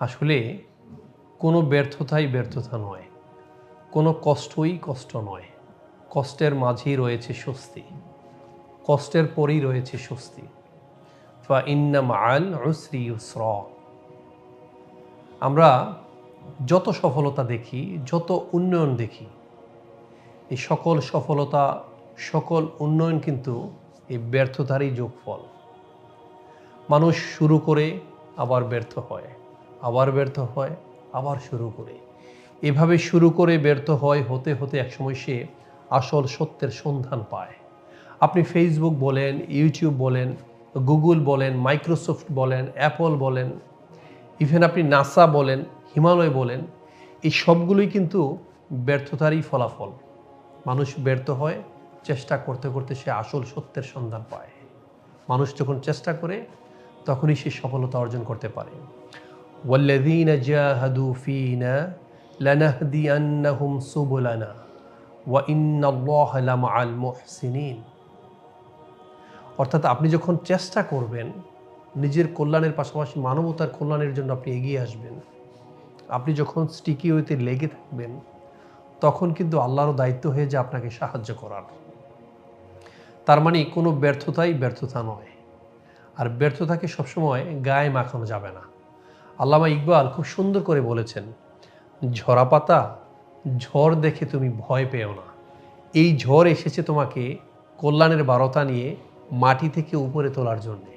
আসলে কোনো ব্যর্থতাই ব্যর্থতা নয়, কোনো কষ্টই কষ্ট নয়। কষ্টের মাঝেই রয়েছে স্বস্তি, কষ্টের পরেই রয়েছে স্বস্তি। ফা ইন্না মাল উসরি ইউসর। আমরা যত সফলতা দেখি, যত উন্নয়ন দেখি, এই সকল সফলতা, সকল উন্নয়ন কিন্তু এই ব্যর্থতারই যোগফল। মানুষ শুরু করে আবার ব্যর্থ হয়। আবার ব্যর্থ হয়, আবার শুরু করে। এভাবে শুরু করে ব্যর্থ হয় হতে হতে একসময় সে আসল সত্যের সন্ধান পায়। আপনি ফেসবুক বলেন ইউটিউব বলেন গুগল বলেন মাইক্রোসফট বলেন অ্যাপল বলেন ইভেন আপনি নাসা বলেন হিমালয় বলেন, এই সবগুলোই কিন্তু ব্যর্থতারই ফলাফল। মানুষ ব্যর্থ হয়, চেষ্টা করতে করতে সে আসল সত্যের সন্ধান পায়। মানুষ যখন চেষ্টা করে, তখনই সে সফলতা অর্জন করতে পারে। والذين جاهدوا فينا لنهدينهم سبلنا وإن الله لمع المحسنين অর্থাৎ আপনি যখন চেষ্টা করবেন নিজের কল্যাণের পাশাপাশি মানবতার কল্যাণের জন্য আপনি এগিয়ে আসবেন আপনি যখন স্টিকি হইতে লেগে থাকবেন তখন কিন্তু আল্লাহরও দায়িত্ব হয়ে যে আপনাকে সাহায্য করার তার মানে কোনো ব্যর্থতাই ব্যর্থতা নয় আর ব্যর্থতাকে সবসময় গায়ে মাখানো যাবে না আল্লামা ইকবাল খুব সুন্দর করে বলেছেন, ঝরা পাতা, ঝড় দেখে তুমি ভয় পেও না। এই ঝড় এসেছে তোমাকে কল্যাণের বারতা নিয়ে মাটি থেকে উপরে তোলার জন্যে।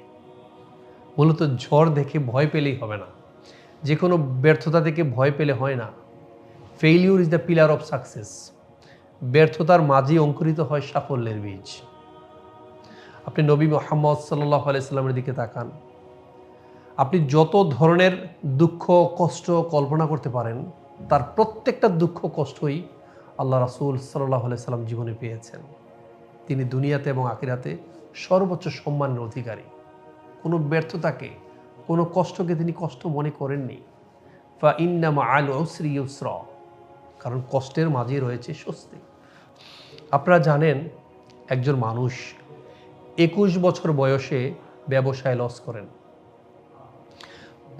মূলত ঝড় দেখে ভয় পেলেই হবে না। যে কোনো ব্যর্থতা থেকে ভয় পেলে হয় না। Failure is the pillar of success ব্যর্থতার মাঝেই অঙ্কুরিত হয় সাফল্যের বীজ। আপনি নবী মোহাম্মদ সাল্লাহ আলাইস্লামের দিকে তাকান। আপনি যত ধরনের দুঃখ, কষ্ট কল্পনা করতে পারেন, তার প্রত্যেকটা দুঃখ, কষ্টই আল্লাহ রাসুল সাল্লাহ সাল্লাম জীবনে পেয়েছেন। তিনি দুনিয়াতে এবং আকিরাতে সর্বোচ্চ সম্মানের অধিকারী। কোনো ব্যর্থতাকে, কোনো কষ্টকে তিনি কষ্ট মনে করেননি। বা ইন্নামা আল ওসরি ইউসর, কারণ কষ্টের মাঝে রয়েছে স্বস্তি। আপনারা জানেন, একজন মানুষ একুশ বছর বয়সে ব্যবসায় লস করেন।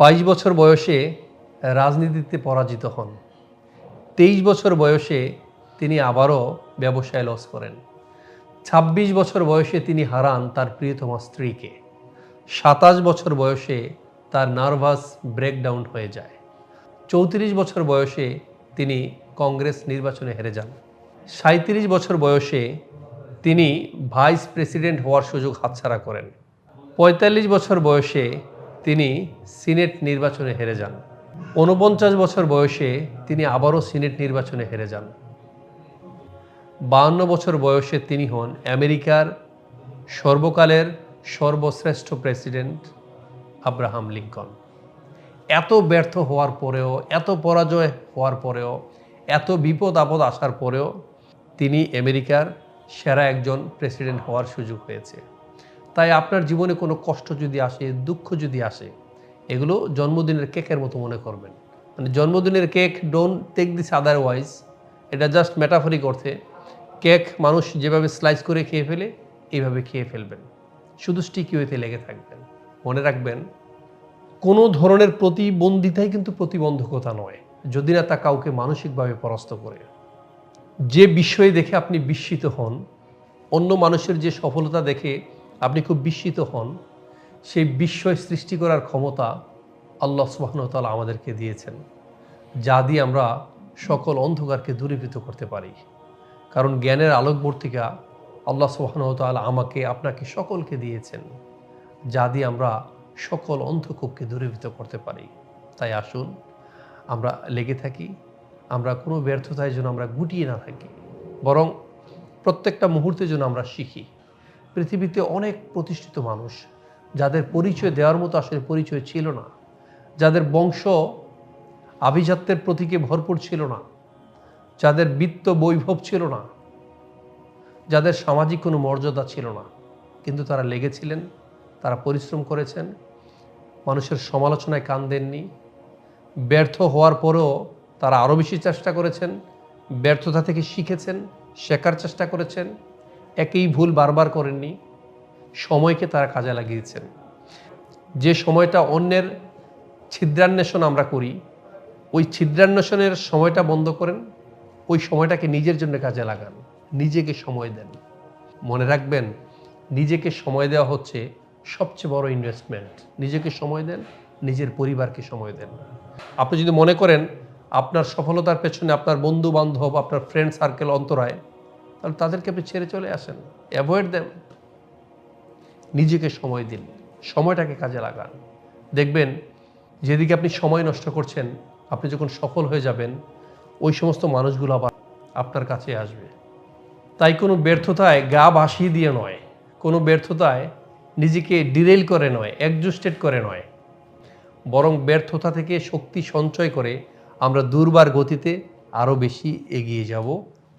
বাইশ বছর বয়সে রাজনীতিতে পরাজিত হন। তেইশ বছর বয়সে তিনি আবারও ব্যবসায় লস করেন। ২৬ বছর বয়সে তিনি হারান তার প্রিয়তমা স্ত্রীকে। সাতাশ বছর বয়সে তার নার্ভাস ব্রেকডাউন হয়ে যায়। চৌত্রিশ বছর বয়সে তিনি কংগ্রেস নির্বাচনে হেরে যান। সাঁত্রিশ বছর বয়সে তিনি ভাইস প্রেসিডেন্ট হওয়ার সুযোগ হাতছাড়া করেন। পঁয়তাল্লিশ বছর বয়সে তিনি সিনেট নির্বাচনে হেরে যান। ঊনপঞ্চাশ বছর বয়সে তিনি আবারও সিনেট নির্বাচনে হেরে যান। বাহান্ন বছর বয়সে তিনি হন আমেরিকার সর্বকালের সর্বশ্রেষ্ঠ প্রেসিডেন্ট আব্রাহাম লিঙ্কন। এত ব্যর্থ হওয়ার পরেও, এত পরাজয় হওয়ার পরেও, এত বিপদ আপদ আসার পরেও তিনি আমেরিকার সেরা একজন প্রেসিডেন্ট হওয়ার সুযোগ হয়েছে তাই আপনার জীবনে কোনো কষ্ট যদি আসে, দুঃখ যদি আসে, এগুলো জন্মদিনের কেকের মতো মনে করবেন। মানে জন্মদিনের cake don't take this otherwise এটা জাস্ট মেটাফরিক অর্থে, কেক মানুষ যেভাবে স্লাইস করে খেয়ে ফেলে এইভাবে খেয়ে ফেলবেন। শুধু স্টিকি হইতে লেগে থাকবেন। মনে রাখবেন, কোনো ধরনের প্রতিবন্ধিতাই কিন্তু প্রতিবন্ধকতা নয়, যদি না তা কাউকে মানসিকভাবে পরাস্ত করে। যে বিষয়ে দেখে আপনি বিস্মিত হন, অন্য মানুষের যে সফলতা দেখে আপনি খুব বিস্মিত হন। সেই বিস্ময় সৃষ্টি করার ক্ষমতা আল্লাহ সুবাহনতালা আমাদেরকে দিয়েছেন, যা দিয়ে আমরা সকল অন্ধকারকে দূরীভূত করতে পারি। কারণ জ্ঞানের আলোকবর্তিকা আল্লাহ সুবাহনতালা আমাকে, আপনাকে সকলকে দিয়েছেন, যা দিয়ে আমরা সকল অন্ধকূপকে দূরীভূত করতে পারি। তাই আসুন, আমরা লেগে থাকি, আমরা কোনো ব্যর্থতায় যেন আমরা গুটিয়ে না থাকি, বরং প্রত্যেকটা মুহূর্তে যেন আমরা শিখি। পৃথিবীতে অনেক প্রতিষ্ঠিত মানুষ, যাদের পরিচয় দেওয়ার মতো আসলে পরিচয় ছিল না, যাদের বংশ আভিজাত্যের প্রতীকে ভরপুর ছিল না, যাদের বিত্ত বৈভব ছিল না, যাদের সামাজিক কোনো মর্যাদা ছিল না। কিন্তু তারা লেগেছিলেন, তারা পরিশ্রম করেছেন, মানুষের সমালোচনায় কান দেননি, ব্যর্থ হওয়ার পরেও তারা আরও বেশি চেষ্টা করেছেন, ব্যর্থতা থেকে শিখেছেন, শেখার চেষ্টা করেছেন একই ভুল বারবার করেননি, সময়কে তারা কাজে লাগিয়েছেন। যে সময়টা অন্যের ছিদ্রান্বেষণ আমরা করি, ওই ছিদ্রান্বেষণের সময়টা বন্ধ করেন, ওই সময়টাকে নিজের জন্য কাজে লাগান, নিজেকে সময় দেন। মনে রাখবেন, নিজেকে সময় দেওয়া হচ্ছে সবচেয়ে বড় ইনভেস্টমেন্ট নিজেকে সময় দেন, নিজের পরিবারকে সময় দেন। আপনি যদি মনে করেন, আপনার সফলতার পেছনে আপনার বন্ধু বান্ধব আপনার ফ্রেন্ড সার্কেল অন্তরায় তাহলে তাদেরকে আপনি ছেড়ে চলে আসেন। অ্যাভয়েড দেন নিজেকে সময় দিন। সময়টাকে কাজে লাগান। দেখবেন, যেদিকে আপনি সময় নষ্ট করছেন, আপনি যখন সফল হয়ে যাবেন, ওই সমস্ত মানুষগুলো আবার আপনার কাছে আসবে। তাই কোনো ব্যর্থতায় গা ভাসিয়ে দিয়ে নয়। কোনো ব্যর্থতায় নিজেকে ডিরেল করে নয় অ্যাডজাস্টেড করে নয়। বরং ব্যর্থতা থেকে শক্তি সঞ্চয় করে আমরা দুর্বার গতিতে আরও বেশি এগিয়ে যাব।